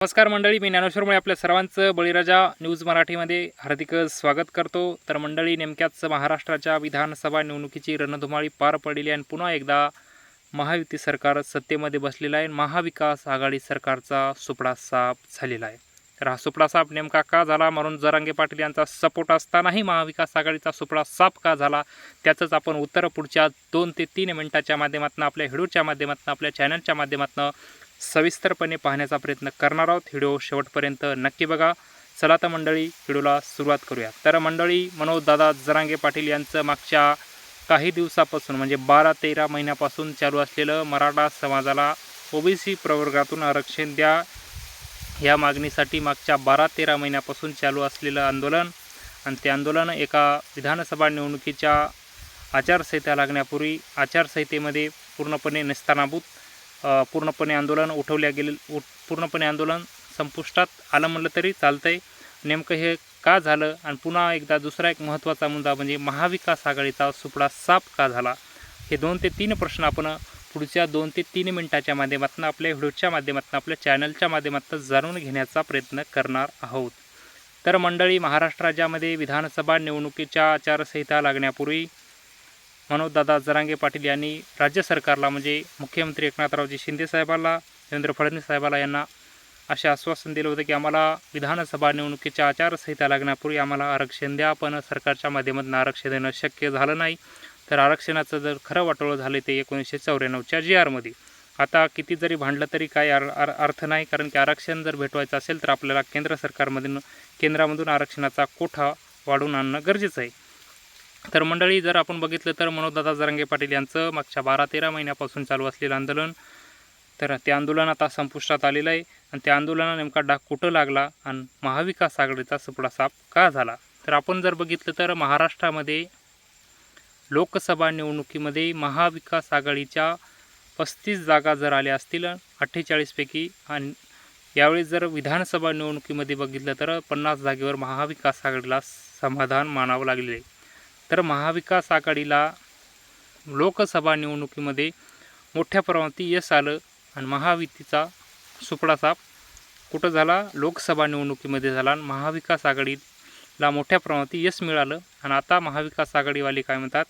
नमस्कार मंडळी मी ज्ञानेश्वरमुळे आपल्या सर्वांचं बळीराजा न्यूज मराठीमध्ये हार्दिक स्वागत करतो. तर मंडळी नेमक्याच महाराष्ट्राच्या विधानसभा निवडणुकीची रणधुमाळी पार पडलेली आणि पुन्हा एकदा महायुती सरकार सत्तेमध्ये बसलेलं आहे महाविकास आघाडी सरकारचा सुपडा साफ झालेला आहे. तर हा सुपडा साफ नेमका का झाला? म्हणून जरांगे पाटील यांचा सपोर्ट असतानाही महाविकास आघाडीचा सुपडा साफ का झाला? त्याचंच आपण उत्तर पुढच्या दोन ते तीन मिनिटाच्या माध्यमातून आपल्या व्हिडिओच्या माध्यमातून आपल्या चॅनलच्या माध्यमातून सविस्तरपणे पाहण्याचा प्रयत्न करणार आहोत. व्हिडिओ शेवटपर्यंत नक्की बघा. चला तर मंडळी व्हिडिओला सुरुवात करूया. तर मंडळी मनोजदादा जरांगे पाटील यांचं मागच्या काही दिवसापासून म्हणजे बारा तेरा महिन्यापासून चालू असलेलं मराठा समाजाला ओबीसी प्रवर्गातून आरक्षण द्या. या मागणीसाठी मागच्या बारा तेरा महिन्यापासून चालू असलेलं आंदोलन आणि ते आंदोलन एका विधानसभा निवडणुकीच्या आचारसंहिता लागण्यापूर्वी आचारसंहितेमध्ये पूर्णपणे निस्तानाभूत पूर्णपणे आंदोलन उठवल्या गेले उठ पूर्णपणे आंदोलन संपुष्टात आलं म्हणलं तरी चालतं आहे नेमकं हे का झालं? आणि पुन्हा एकदा दुसरा एक महत्त्वाचा मुद्दा म्हणजे महाविकास आघाडीचा सुपडा साफ का झाला? हे दोन ते तीन प्रश्न आपण पुढच्या दोन ते तीन मिनिटाच्या माध्यमातून आपल्या व्हिडिओच्या माध्यमातून आपल्या चॅनलच्या माध्यमातून जाणून घेण्याचा प्रयत्न करणार आहोत. तर मंडळी महाराष्ट्र राज्यामध्ये विधानसभा निवडणुकीच्या आचारसंहिता लागण्यापूर्वी मनोजदादा जरांगे पाटील यांनी राज्य सरकारला म्हणजे मुख्यमंत्री एकनाथरावजी शिंदे साहेबाला देवेंद्र फडणवीस साहेबाला यांना असे आश्वासन दिलं होतं की आम्हाला विधानसभा निवडणुकीच्या आचारसंहिता लागण्यापूर्वी आम्हाला आरक्षण द्या पण सरकारच्या माध्यमातून आरक्षण देणं शक्य झालं नाही. तर आरक्षणाचं जर खरं वाटोळं झालं ते एकोणीसशे चौऱ्याण्णवच्या जी आरमध्ये. आता किती जरी भांडलं तरी काय अर अर्थ नाही कारण की आरक्षण जर भेटवायचं असेल तर आपल्याला केंद्र सरकारमधून केंद्रामधून आरक्षणाचा कोठा वाढवून आणणं गरजेचं आहे. तर मंडळी जर आपण बघितलं तर मनोजदादा जरांगे पाटील यांचं मागच्या बारा तेरा महिन्यापासून चालू असलेलं आंदोलन तर ते आंदोलन आता संपुष्टात आलेलं आहे. आणि त्या आंदोलना नेमका डाग कुठं लागला आणि महाविकास आघाडीचा सुपडा साफ का झाला? तर आपण जर बघितलं तर महाराष्ट्रामध्ये लोकसभा निवडणुकीमध्ये महाविकास आघाडीच्या पस्तीस जागा जर आल्या असतील अठ्ठेचाळीसपैकी आणि यावेळी जर विधानसभा निवडणुकीमध्ये बघितलं तर पन्नास जागेवर महाविकास आघाडीला समाधान मानावं लागलेलं आहे. तर महाविकास आघाडीला लोकसभा निवडणुकीमध्ये मोठ्या प्रमाणात यश आलं आणि महायुतीचा सुपडा कुठं झाला? लोकसभा निवडणुकीमध्ये झाला आणि महाविकास आघाडीला मोठ्या प्रमाणात यश मिळालं. आणि आता महाविकास आघाडीवाले काय म्हणतात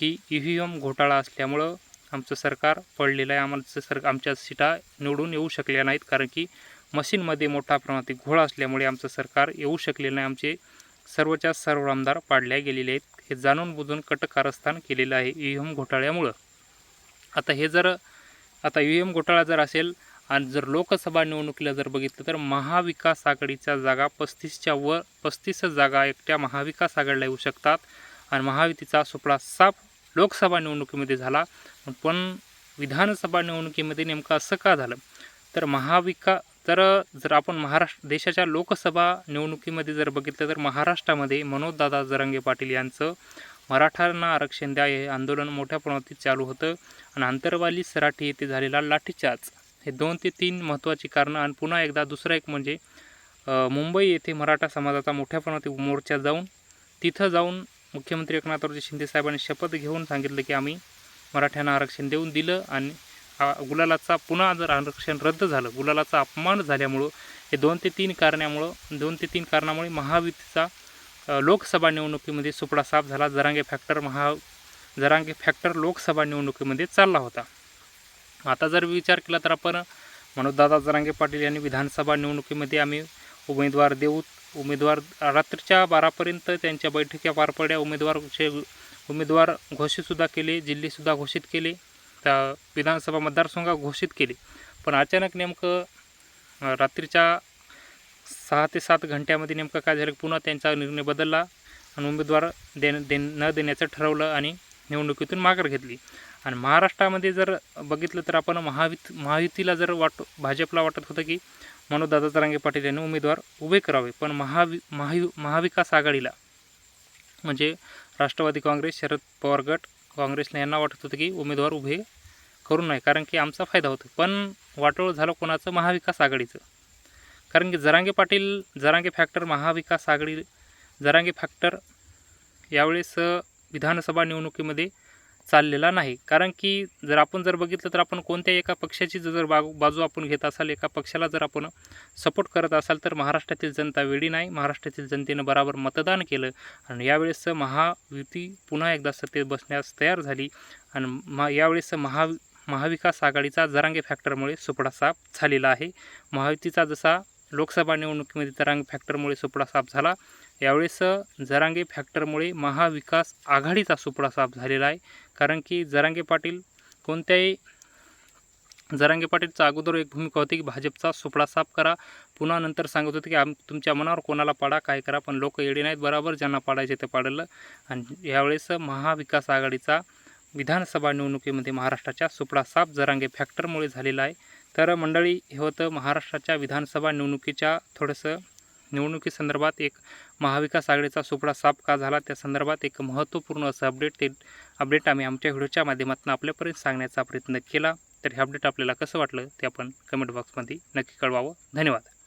की ई व्ही एम घोटाळा असल्यामुळं आमचं सरकार पडलेलं आहे. आम्हाला सर आमच्या सीटा निवडून येऊ शकल्या नाहीत. कारण की मशीनमध्ये मोठ्या प्रमाणात घोळ असल्यामुळे आमचं सरकार येऊ शकले नाही. आमचे सर्वच्या सर्व आमदार पाडल्या गेलेले आहेत. हे जाणून बुजून कट कारस्थान केलेलं आहे यू एम घोटाळ्यामुळं. आता हे जर आता यू एम घोटाळा जर असेल आणि जर लोकसभा निवडणुकीला जर बघितलं तर महाविकास आघाडीच्या जागा पस्तीसच्या वर पस्तीस जागा एकट्या महाविकास आघाडीला येऊ शकतात आणि महायुतीचा सुपडा साफ लोकसभा निवडणुकीमध्ये झाला. पण विधानसभा निवडणुकीमध्ये नेमकं असं का झालं? तर महाविका तर जर आपण महाराष्ट्र देशाच्या लोकसभा निवडणुकीमध्ये जर बघितलं तर महाराष्ट्रामध्ये मनोजदादा जरांगे पाटील यांचं मराठ्यांना आरक्षण द्या हे आंदोलन मोठ्या प्रमाणात चालू होतं. आणि आंतरवाली सराठी येथे झालेला लाठीचार्ज हे दोन ते तीन महत्त्वाची कारणं आणि पुन्हा एकदा दुसरं एक म्हणजे मुंबई येथे मराठा समाजाचा मोठ्या प्रमाणात मोर्चा जाऊन तिथं जाऊन मुख्यमंत्री एकनाथरावजी शिंदे साहेबांनी शपथ घेऊन सांगितलं की आम्ही मराठ्यांना आरक्षण देऊन दिलं आणि गुलालाचा पुन्हा जर आरक्षण रद्द झालं गुलालाचा अपमान झाल्यामुळं हे दोन ते तीन कारणामुळं दोन ते तीन कारणामुळे महायुतीचा लोकसभा निवडणुकीमध्ये सुपडा साफ झाला. जरांगे फॅक्टर महा जरांगे फॅक्टर लोकसभा निवडणुकीमध्ये चालला होता. आता जर विचार केला तर आपण मनोजदादा जरांगे पाटील यांनी विधानसभा निवडणुकीमध्ये आम्ही उमेदवार देऊ उमेदवार रात्रीच्या बारापर्यंत त्यांच्या बैठक्या पार पडल्या. उमेदवारचे उमेदवार घोषितसुद्धा केले जिल्हेसुद्धा घोषित केले. त्या विधानसभा मतदारसंघ घोषित केले. पण अचानक नेमकं रात्रीच्या सहा ते सात घंट्यामध्ये नेमकं काय झालं पुन्हा त्यांचा निर्णय बदलला आणि उमेदवार देण दे न देण्याचं ठरवलं आणि निवडणुकीतून माघार घेतली. आणि महाराष्ट्रामध्ये जर बघितलं तर आपण महावित महायुतीला जर वाट भाजपला वाटत होतं की मनोजदादा तरांगे पाटील यांनी उमेदवार उभे करावे पण महावि महायु महाविकास आघाडीला म्हणजे राष्ट्रवादी काँग्रेस शरद पवार गट काँग्रेसने यांना वाटत होतं की उमेदवार उभे करू नये कारण की आमचा फायदा होतो. पण वाटोळ झालं कोणाचं? महाविकास आघाडीचं. कारण की जरांगे पाटील जरांगे फॅक्टर महाविकास आघाडी जरांगे फॅक्टर यावेळेस विधानसभा निवडणुकीमध्ये चाललेला नाही. कारण की जर आपण जर बघितलं तर आपण कोणत्याही एका पक्षाची जर बाजू बाजू आपण घेत असाल एका पक्षाला जर आपण सपोर्ट करत असाल तर महाराष्ट्रातील जनता वेळी नाही. महाराष्ट्रातील जनतेनं बराबर मतदान केलं आणि यावेळेस महायुती पुन्हा एकदा सत्तेत बसण्यास तयार झाली आणि मा यावेळेस महा महाविकास आघाडीचा जरांगे फॅक्टरमुळे सुपडासा झालेला आहे. महायुतीचा जसा लोकसभा निवडणुकीमध्ये जरांगे फॅक्टरमुळे सुपडा साफ झाला. यावेळेस जरांगे फॅक्टरमुळे महाविकास आघाडीचा सुपडा साफ झालेला आहे. कारण की जरांगे पाटील कोणत्याही जरांगे पाटीलचा अगोदर एक भूमिका होती की भाजपचा सुपडा साफ करा. पुन्हा नंतर सांगत होते की आम तुमच्या मनावर कोणाला पाडा? काय करा? पण लोक येडे नाहीत. बरोबर ज्यांना पाडायचे ते पाडलं. आणि यावेळेस महाविकास आघाडीचा विधानसभा निवडणुकीमध्ये महाराष्ट्राच्या सुपडा साफ जरांगे फॅक्टरमुळे झालेला आहे. तर मंडळी हे होतं महाराष्ट्राच्या विधानसभा निवडणुकीच्या थोडंसं निवडणुकीसंदर्भात एक महाविकास आघाडीचा सुपडा साफ का झाला? त्या संदर्भात एक महत्त्वपूर्ण असं अपडेट ते अपडेट आम्ही आमच्या व्हिडिओच्या माध्यमातून आपल्यापर्यंत सांगण्याचा प्रयत्न केला. तर हे अपडेट आपल्याला कसं वाटलं ते आपण कमेंट बॉक्समध्ये नक्की कळवावं. धन्यवाद.